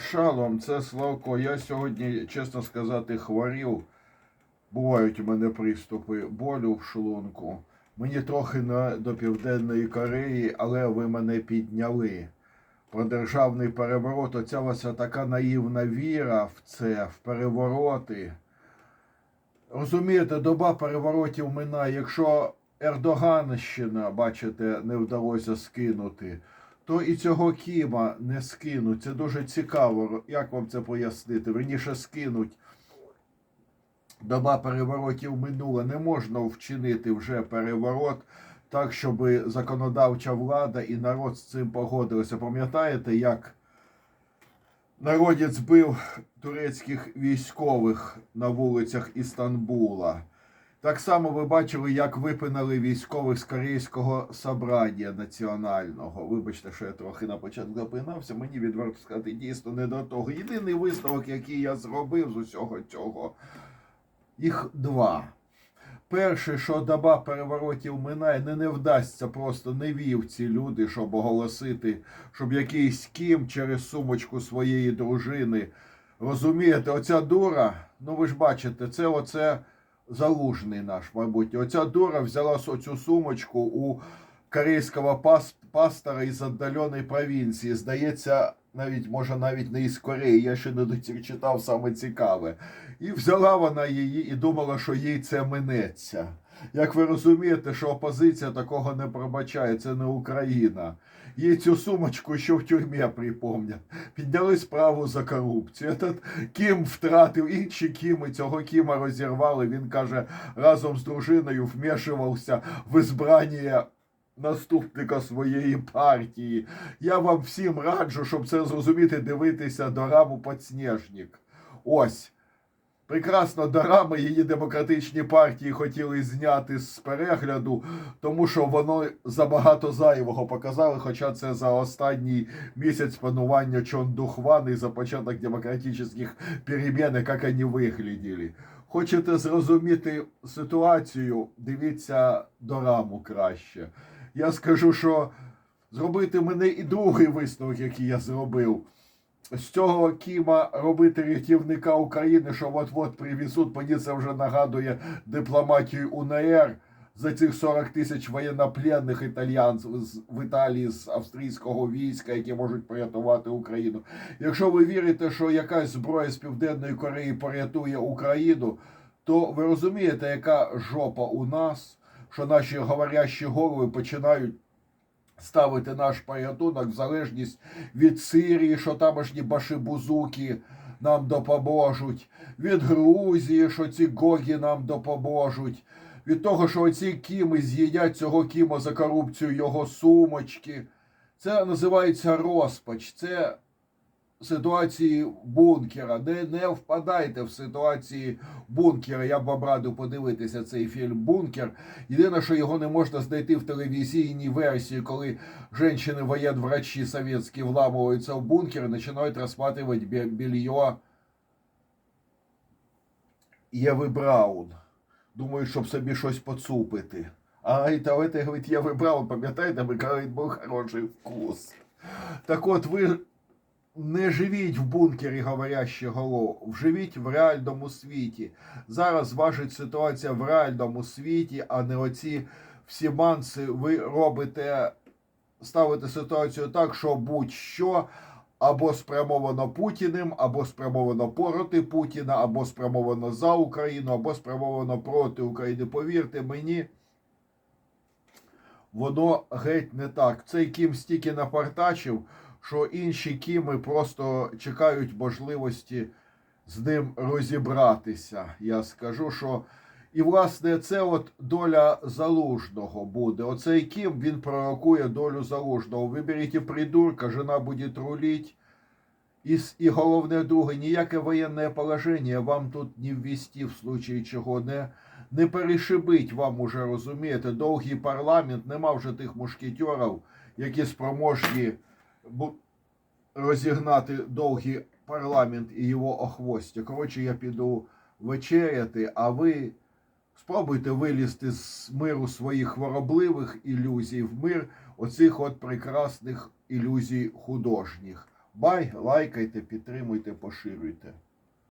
Шалом, це Славко. Я сьогодні, чесно сказати, хворів. Бувають у мене приступи болю в шлунку. Мені трохи на, до Південної Кореї, але ви мене підняли. Про державний переворот. Оця вас така наївна віра в це, в перевороти. Розумієте, доба переворотів минає. Якщо Ердоганщина, бачите, не вдалося скинути, то і цього Кіма не скинуть. Це дуже цікаво. Як вам це пояснити? Верніше скинуть. Доба переворотів минула. Не можна вчинити вже переворот так, щоб законодавча влада і народ з цим погодилися. Пам'ятаєте, як народець бив турецьких військових на вулицях Істанбула? Так само ви бачили, як випинали військових з Корейського собрання національного. Вибачте, що я трохи на початку запинався. Мені відверто сказати, дійсно не до того. Єдиний висновок, який я зробив з усього цього, їх два. Перше, що доба переворотів минає, не, не вдасться просто не вів ці люди, щоб оголосити, щоб якийсь кім через сумочку своєї дружини. Розумієте, оця дура, ну ви ж бачите, це оце залужний наш, мабуть. Оця дура взяла оцю сумочку у корейського пас, пастора із віддаленої провінції. Здається, навіть може навіть не із Кореї. Я ще не дочитав саме цікаве. І взяла вона її і думала, що їй це минеться. Як ви розумієте, що опозиція такого не пробачає, це не Україна. Їй цю сумочку, що в тюрмі припомнять. Підняли справу за корупцію. Этот Кім втратив інші Кіми, цього Кіма розірвали. Він каже, разом з дружиною вмішувався в ізбрання наступника своєї партії. Я вам всім раджу, щоб це зрозуміти, дивитися дораму «Подснежник». Ось. Прекрасно дорами її демократичні партії хотіли зняти з перегляду, тому що воно забагато зайвого показали, хоча це за останній місяць панування Чондухвани за початок демократичних перемен, як вони вигляділи. Хочете зрозуміти ситуацію, дивіться дораму краще. Я скажу, що зробити мене і другий висновок, який я зробив. З цього Кіма робити рятівника України, що от-от привезуть, мені це вже нагадує дипломатію УНР за цих 40 тисяч воєннопленних італіянців в Італії з австрійського війська, які можуть порятувати Україну. Якщо ви вірите, що якась зброя з Південної Кореї порятує Україну, то ви розумієте, яка жопа у нас, що наші говорящі голови починають ставити наш порятунок в залежність від Сирії, що тамошні башибузуки нам допоможуть, від Грузії, що ці гогі нам допоможуть, від того, що оці кіми з'їдять цього кіма за корупцію його сумочки. Це називається розпач. Це ситуації бункера. Не, не впадайте в ситуації бункера. Я б вам радив подивитися цей фільм Бункер. Єдине, що його не можна знайти в телевізійній версії, коли женщины военврачи советские вламываются в бункер и начинают рассматривать бе- белье Єви Браун. Думають, щоб собі щось поцупити. А і говорить, Єви Браун, пам'ятаєте, ми кажуть, був хороший вкус. Так от ви не живіть в бункері говорящих голов, живіть в реальному світі. Зараз важить ситуація в реальному світі, а не оці всі манси. Ви робите, ставите ситуацію так, що будь-що або спрямовано Путіним, або спрямовано проти Путіна, або спрямовано за Україну, або спрямовано проти України. Повірте мені. Воно геть не так. Цей Кім стільки напартачив, що інші Кіми просто чекають можливості з ним розібратися. Я скажу, що і власне це от доля залужного буде. Оцей Кім він пророкує долю залужного. Виберіть придурка, жена буде труліть. І, і головне друге, ніяке воєнне положення вам тут не ввести в случаї чого не, не перешибить вам уже, розумієте, довгий парламент, нема вже тих мушкетерів, які спроможні розігнати довгий парламент і його охвостя. Коротше, я піду вечеряти, а ви спробуйте вилізти з миру своїх воробливих ілюзій в мир оцих от прекрасних ілюзій художніх. Бай, лайкайте, підтримуйте, поширюйте.